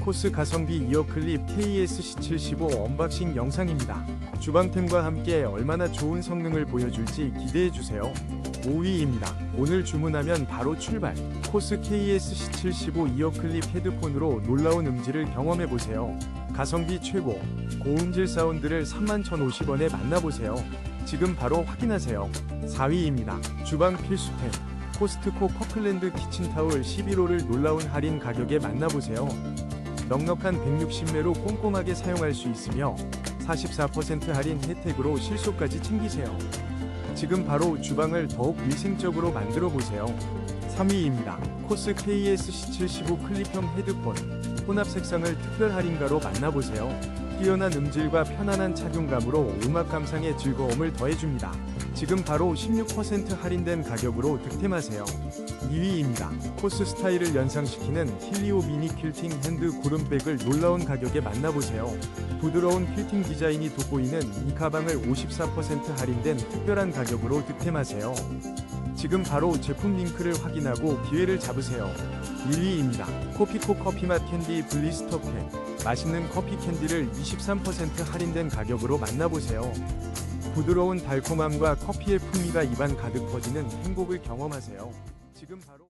코스 가성비 이어클립 KSC75 언박싱 영상입니다. 주방템과 함께 얼마나 좋은 성능을 보여줄지 기대해주세요. 5위입니다. 오늘 주문하면 바로 출발. 코스 KSC75 이어클립 헤드폰으로 놀라운 음질을 경험해보세요. 가성비 최고, 고음질 사운드를 31,050원에 만나보세요. 지금 바로 확인하세요. 4위입니다. 주방 필수템. 코스트코 커플랜드 키친타올 11호를 놀라운 할인 가격에 만나보세요. 넉넉한 160매로 꼼꼼하게 사용할 수 있으며 44% 할인 혜택으로 실속까지 챙기세요. 지금 바로 주방을 더욱 위생적으로 만들어 보세요. 3위입니다. 코스 KS-C75 클립형 헤드폰. 혼합 색상을 특별 할인가로 만나보세요. 뛰어난 음질과 편안한 착용감으로 음악 감상의 즐거움을 더해줍니다. 지금 바로 16% 할인된 가격으로 득템하세요. 2위입니다. 코스 스타일을 연상시키는 힐리오 미니 퀼팅 핸드 구름백을 놀라운 가격에 만나보세요. 부드러운 퀼팅 디자인이 돋보이는 이 가방을 54% 할인된 특별한 가격으로 득템하세요. 지금 바로 제품 링크를 확인하고 기회를 잡으세요. 1위입니다. 코피코 커피맛 캔디 블리스터 캔. 맛있는 커피 캔디를 23% 할인된 가격으로 만나보세요. 부드러운 달콤함과 커피의 풍미가 입안 가득 퍼지는 행복을 경험하세요. 지금 바로